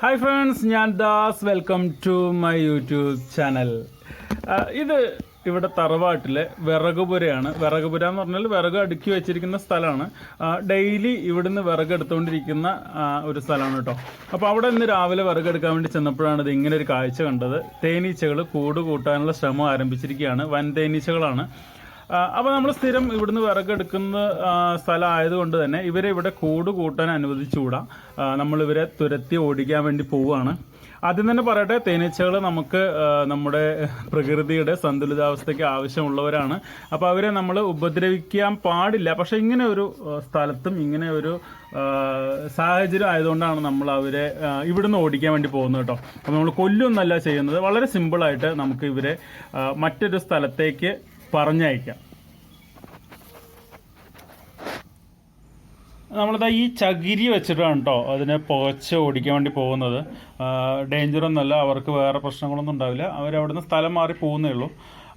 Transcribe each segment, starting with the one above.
Hi friends ഞാൻ Das. Welcome to my YouTube channel ഇത് ഇവിടെ തറവാട്ടിലെ വിറകുപുരയാണ്. വിറകുപുര എന്ന് പറഞ്ഞാൽ വിറക് അടുക്കി വെച്ചിരിക്കുന്ന സ്ഥലമാണ്. ഡെയിലി ഇവിടുന്ന് വിറക് എടുത്തുകൊണ്ടിരിക്കുന്ന ഒരു സ്ഥലമാണ് കേട്ടോ അപ്പോൾ അവിടെ ഇന്ന് രാവിലെ വിറക് എടുക്കാൻ വേണ്ടി ചെന്നപ്പോഴാണ് ഇത് ഇങ്ങനെ ഒരു കാഴ്ച കണ്ടത്. തേനീച്ചകൾ കൂട് കൂട്ടാനുള്ള ശ്രമം ആരംഭിച്ചിരിക്കുകയാണ്. വൻ തേനീച്ചകളാണ്. അപ്പോൾ നമ്മൾ സ്ഥിരം ഇവിടുന്ന് വിറകെടുക്കുന്ന സ്ഥലം ആയതുകൊണ്ട് തന്നെ ഇവരെ ഇവിടെ കൂട് കൂട്ടാൻ അനുവദിച്ചുകൂടാ. ഇവരെ തുരത്തി ഓടിക്കാൻ വേണ്ടി പോവുകയാണ്. ആദ്യം തന്നെ പറയട്ടെ തേനീച്ചകൾ നമുക്ക് നമ്മുടെ പ്രകൃതിയുടെ സന്തുലിതാവസ്ഥയ്ക്ക് ആവശ്യമുള്ളവരാണ്. അപ്പോൾ അവരെ നമ്മൾ ഉപദ്രവിക്കാൻ പാടില്ല. പക്ഷേ ഇങ്ങനെ ഒരു സ്ഥലത്തും ഇങ്ങനെ ഒരു സാഹചര്യം ആയതുകൊണ്ടാണ് നമ്മൾ അവരെ ഇവിടുന്ന് ഓടിക്കാൻ വേണ്ടി പോകുന്നത് കേട്ടോ. അപ്പോൾ നമ്മൾ കൊല്ലൊന്നല്ല ചെയ്യുന്നത്. വളരെ സിമ്പിളായിട്ട് നമുക്ക് ഇവരെ മറ്റൊരു സ്ഥലത്തേക്ക് പറഞ്ഞയക്കാം. നമ്മളിതാ ഈ ചകിരി വെച്ചിട്ടാണ് കേട്ടോ അതിനെ പുകച്ച് ഓടിക്കാൻ വേണ്ടി പോകുന്നത്. ഡേഞ്ചർ ഒന്നുമല്ല അവർക്ക് വേറെ പ്രശ്നങ്ങളൊന്നും ഉണ്ടാവില്ല. അവരവിടുന്ന് സ്ഥലം മാറി പോകുന്നേ ഉള്ളൂ.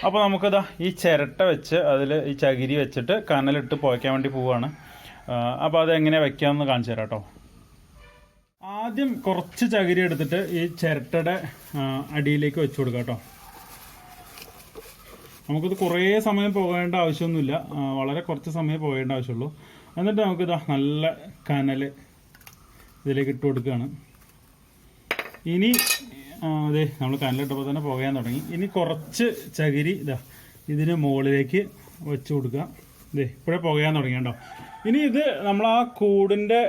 അപ്പോൾ നമുക്കിതാ ഈ ചിരട്ട വെച്ച് അതിൽ ഈ ചകിരി വെച്ചിട്ട് കനലിട്ട് പുകയ്ക്കാൻ വേണ്ടി പോവുകയാണ് അപ്പോൾ അത് എങ്ങനെ വെക്കാമെന്ന് കാണിച്ചു തരാം കേട്ടോ ആദ്യം കുറച്ച് ചകിരി എടുത്തിട്ട് ഈ ചിരട്ടയുടെ അടിയിലേക്ക് വെച്ച് കൊടുക്കാം കേട്ടോ നമുക്കിത് കുറേ സമയം പോകേണ്ട ആവശ്യമൊന്നുമില്ല. വളരെ കുറച്ച് സമയം പോകേണ്ട ആവശ്യമുള്ളൂ. എന്നിട്ട് നമുക്കിതാ നല്ല കനൽ ഇതിലേക്ക് ഇട്ട് കൊടുക്കുകയാണ്. ഇനി അതെ നമ്മൾ കനലിട്ടപ്പോൾ തന്നെ പുകയാൻ തുടങ്ങി. ഇനി കുറച്ച് ചകിരി ഇതാ ഇതിന് മുകളിലേക്ക് വെച്ച് കൊടുക്കുക. ഇതേ ഇപ്പോഴേ പുകയാൻ തുടങ്ങി കേട്ടോ ഇനി ഇത് നമ്മൾ ആ കൂടിന്റെ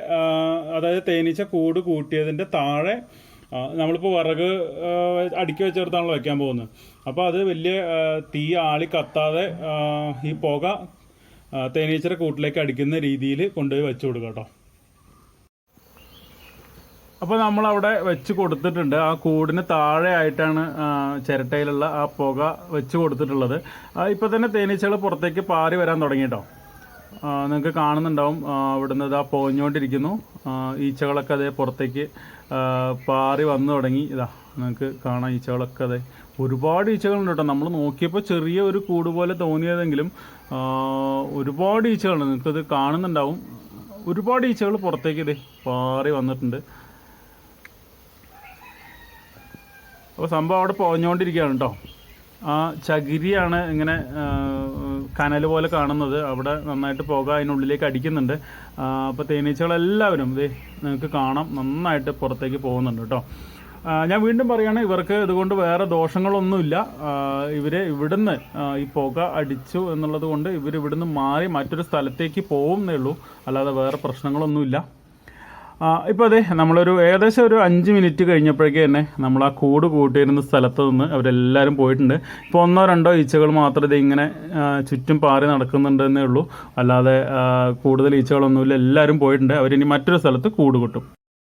അതായത് തേനീച്ച കൂട് കൂട്ടിയതിന്റെ താഴെ നമ്മളിപ്പോൾ വിറക് അടുക്കി വെച്ചെടുത്താണല്ലോ വെക്കാൻ പോകുന്നത്. അപ്പോൾ അത് വലിയ തീ ആളി കത്താതെ ഈ പുക തേനീച്ചയുടെ കൂട്ടിലേക്ക് അടിക്കുന്ന രീതിയിൽ കൊണ്ടുപോയി വെച്ചു കൊടുക്കുക കേട്ടോ. അപ്പോൾ നമ്മളവിടെ വെച്ച് കൊടുത്തിട്ടുണ്ട്. ആ കൂടിന് താഴെ ആയിട്ടാണ് ചിരട്ടയിലുള്ള ആ പുക വെച്ച് കൊടുത്തിട്ടുള്ളത്. ഇപ്പോൾ തന്നെ തേനീച്ചകൾ പുറത്തേക്ക് പാറി വരാൻ തുടങ്ങി കേട്ടോ. നിങ്ങൾക്ക് കാണുന്നുണ്ടാവും. ഇവിടുന്ന് ഇതാ പോഞ്ഞുകൊണ്ടിരിക്കുന്നു ഈച്ചകളൊക്കെ അതേ പുറത്തേക്ക് പാറി വന്നു തുടങ്ങി. ഇതാ നിങ്ങൾക്ക് കാണാം ഈച്ചകളൊക്കെ അതെ ഒരുപാട് ഈച്ചകളുണ്ട് കേട്ടോ. നമ്മൾ നോക്കിയപ്പോൾ ചെറിയ ഒരു കൂട് പോലെ തോന്നിയതെങ്കിലും ഒരുപാട് ഈച്ചകളുണ്ട്. നിങ്ങൾക്കത് കാണുന്നുണ്ടാവും. ഒരുപാട് ഈച്ചകൾ പുറത്തേക്ക് ഇതേ പാറി വന്നിട്ടുണ്ട്. അപ്പോൾ സംഭവം അവിടെ പോഞ്ഞുകൊണ്ടിരിക്കുകയാണ് കേട്ടോ. ആ ചകിരിയാണ് ഇങ്ങനെ കനൽ പോലെ കാണുന്നത്. അവിടെ നന്നായിട്ട് പുക അതിനുള്ളിലേക്ക് അടിക്കുന്നുണ്ട്. അപ്പോൾ തേനീച്ചകളെല്ലാവരും ഇത് നിങ്ങൾക്ക് കാണാം. നന്നായിട്ട് പുറത്തേക്ക് പോകുന്നുണ്ട് കേട്ടോ. ഞാൻ വീണ്ടും പറയുകയാണ് ഇവർക്ക് ഇതുകൊണ്ട് വേറെ ദോഷങ്ങളൊന്നുമില്ല. ഇവർ ഇവിടുന്ന് ഈ പുക അടിച്ചു എന്നുള്ളത് കൊണ്ട് ഇവർ ഇവിടുന്ന് മാറി മറ്റൊരു സ്ഥലത്തേക്ക് പോകുന്നേ ഉള്ളൂ. അല്ലാതെ വേറെ പ്രശ്നങ്ങളൊന്നുമില്ല. ഇപ്പോൾ അതെ നമ്മളൊരു ഏകദേശം ഒരു അഞ്ച് മിനിറ്റ് കഴിഞ്ഞപ്പോഴേക്ക് തന്നെ നമ്മൾ ആ കൂട് കൂട്ടിയിരുന്ന സ്ഥലത്ത് നിന്ന് അവരെല്ലാവരും പോയിട്ടുണ്ട്. ഇപ്പോൾ ഒന്നോ രണ്ടോ ഈച്ചകൾ മാത്രമേ ഇത് ഇങ്ങനെ ചുറ്റും പാറി നടക്കുന്നുണ്ടെന്നേ ഉള്ളൂ. അല്ലാതെ കൂടുതൽ ഈച്ചകളൊന്നുമില്ല. എല്ലാവരും പോയിട്ടുണ്ട്. അവരിനി മറ്റൊരു സ്ഥലത്ത് കൂട് കൂട്ടും.